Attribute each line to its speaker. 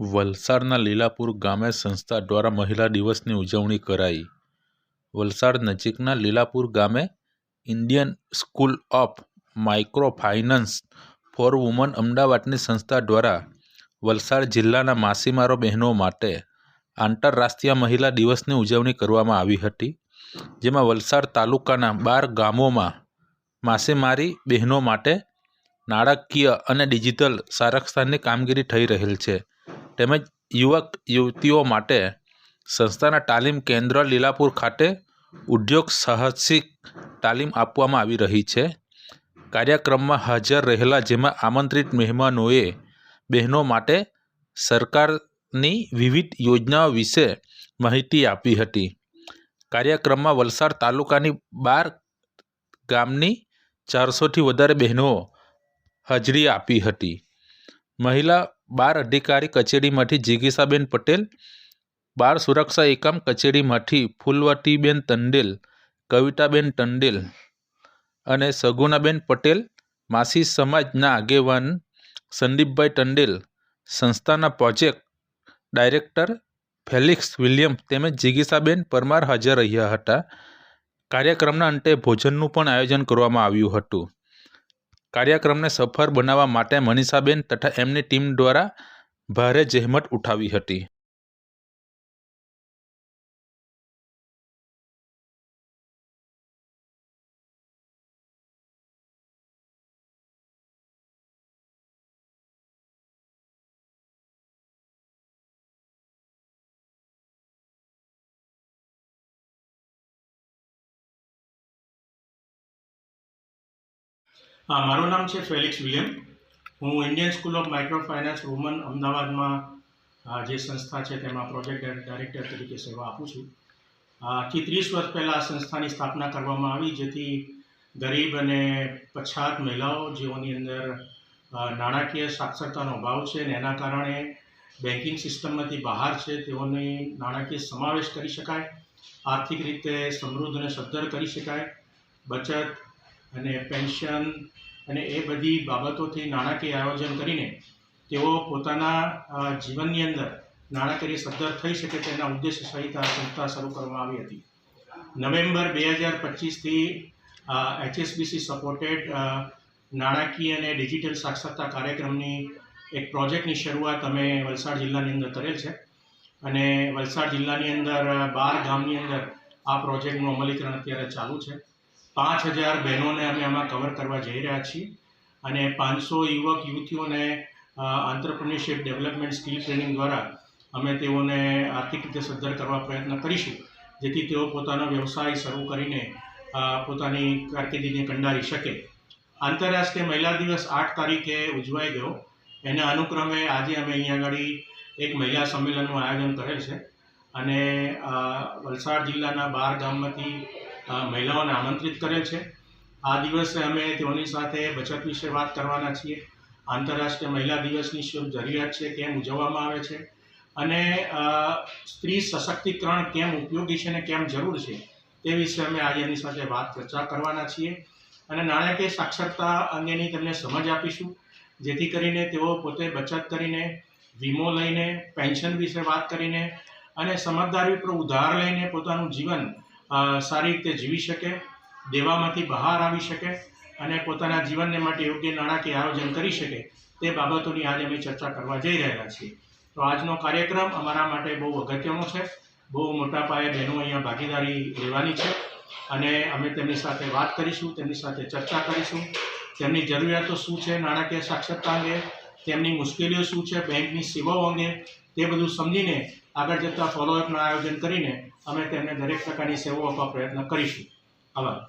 Speaker 1: વલસાડના લીલાપુર ગામે સંસ્થા દ્વારા મહિલા દિવસની ઉજવણી કરાઈ. વલસાડ નજીકના લીલાપુર ગામે Indian school of microfinance for woman અમદાવાદની સંસ્થા દ્વારા વલસાડ જિલ્લાના માછીમારો બહેનો માટે આંતરરાષ્ટ્રીય મહિલા દિવસની ઉજવણી કરવામાં આવી હતી, જેમાં વલસાડ તાલુકાના બાર ગામોમાં માછીમારી બહેનો માટે નાણાકીય અને ડિજિટલ સંરક્ષણની કામગીરી થઈ રહેલ છે. તેમજ યુવક, યુવતીઓ માટે સંસ્થાના તાલીમ કેન્દ્ર લીલાપુર ખાતે ઉદ્યોગ સાહસિક તાલીમ આપવામાં આવી રહી છે. કાર્યક્રમમાં હાજર રહેલા જેમાં આમંત્રિત મહેમાનોએ બહેનો માટે સરકારની વિવિધ યોજનાઓ વિશે માહિતી આપી હતી. કાર્યક્રમમાં વલસાડ તાલુકાની બાર ગામની ચારસોથી વધારે બહેનો હાજરી આપી હતી. મહિલા બાર અધિકારી કચેરીમાંથી જિગીસાબેન પટેલ બાળ સુરક્ષા એકમ કચેરીમાંથી ફૂલવતીબેન તંડેલ, કવિતાબેન તંડેલ અને સગુણાબેન પટેલ, માસી સમાજના આગેવાન સંદીપભાઈ ટંડેલ સંસ્થાના પ્રોજેક્ટ ડાયરેક્ટર ફેલિક્સ વિલિયમ તેમજ જિગીસાબેન પરમાર હાજર રહ્યા હતા. કાર્યક્રમના અંતે ભોજનનું પણ આયોજન કરવામાં આવ્યું હતું. કાર્યક્રમને સફળ બનાવવા માટે મનીષાબેન તથા એમની ટીમ દ્વારા ભારે જહેમત ઉઠાવી હતી.
Speaker 2: હા, મારું નામ છે ફેલિક્સ વિલિયમ. હું Indian school of microfinance woman અમદાવાદમાં જે સંસ્થા છે તેમાં પ્રોજેક્ટ ડાયરેક્ટર તરીકે સેવા આપું છું. આજથી ત્રીસ વર્ષ પહેલાં આ સંસ્થાની સ્થાપના કરવામાં આવી, જેથી ગરીબ અને પછાત મહિલાઓ જેઓની અંદર નાણાકીય સાક્ષરતાનો અભાવ છે અને એના કારણે બેન્કિંગ સિસ્ટમમાંથી બહાર છે, તેઓને નાણાકીય સમાવેશ કરી શકાય, આર્થિક રીતે સમૃદ્ધ અને સદ્ધર કરી શકાય, બચત અને પેન્શન અને એ બધી બાબતોથી નાણાકીય આયોજન કરીને તેઓ પોતાના જીવનની અંદર નાણાકીય સદ્ધર થઈ શકે તેના ઉદ્દેશ્ય સહિત આ સંસ્થા શરૂ કરવામાં આવી હતી. નવેમ્બર બે હજાર પચીસથી એચએસબીસી સપોર્ટેડ નાણાકીય અને ડિજિટલ સાક્ષરતા કાર્યક્રમની એક પ્રોજેક્ટની શરૂઆત અમે વલસાડ જિલ્લાની અંદર કરેલ છે. અને વલસાડ જિલ્લાની અંદર બાર ગામની અંદર આ પ્રોજેક્ટનું અમલીકરણ અત્યારે ચાલુ છે. પાંચ હજાર બહેનોને અમે આમાં કવર કરવા જઈ રહ્યા છીએ અને પાંચસો યુવક, યુવતીઓને આંતરપ્રિન્યોરશિપ ડેવલપમેન્ટ સ્કિલ ટ્રેનિંગ દ્વારા અમે તેઓને આર્થિક રીતે સદ્ધર કરવા પ્રયત્ન કરીશું, જેથી તેઓ પોતાનો વ્યવસાય શરૂ કરીને પોતાની કારકિર્દીને કંડારી શકે. આંતરરાષ્ટ્રીય મહિલા દિવસ આઠ તારીખે ઉજવાઈ ગયો. એના અનુક્રમે આજે અમે અહીંયા આગળ એક મહિલા સંમેલનનું આયોજન કરેલ છે અને વલસાડ જિલ્લાના બાર ગામમાંથી મહિલાઓને આમંત્રિત કરેલ છે. આ દિવસે અમે તેઓની સાથે બચત વિશે વાત કરવાના છીએ. આંતરરાષ્ટ્રીય મહિલા દિવસની શું જરૂરિયાત છે, કેમ ઉજવવામાં આવે છે અને સ્ત્રી સશક્તિકરણ કેમ ઉપયોગી છે અને કેમ જરૂર છે તે વિશે અમે આજે એની સાથે વાત ચર્ચા કરવાના છીએ. અને નાણાકીય સાક્ષરતા અંગેની તેમને સમજ આપીશું. જેથી કરીને તેઓ પોતે બચત કરીને, વીમો લઈને, પેન્શન વિશે વાત કરીને અને સમજદારી ઉપર ઉધાર લઈને પોતાનું જીવન સારી રીતે જીવી શકે, દેવામાંથી બહાર આવી શકે અને પોતાના જીવનને માટે યોગ્ય નાણાકીય આયોજન કરી શકે તે બાબતોની આજે અમે ચર્ચા કરવા જઈ રહેલા છીએ. તો આજનો કાર્યક્રમ અમારા માટે બહુ અગત્યનો છે. બહુ મોટા પાયે બહેનો અહીંયા ભાગીદારી લેવાની છે અને અમે તેમની સાથે વાત કરીશું, તેમની સાથે ચર્ચા કરીશું. તેમની જરૂરિયાતો શું છે, નાણાકીય સાક્ષરતા અંગે તેમની મુશ્કેલીઓ શું છે, બેંકની સેવાઓ અંગે તે બધું સમજીને આગળ જતાં ફોલોઅપનું આયોજન કરીને અમે તેમને દરેક પ્રકારની સેવાઓ આપવા પ્રયત્ન કરીશું. આભાર.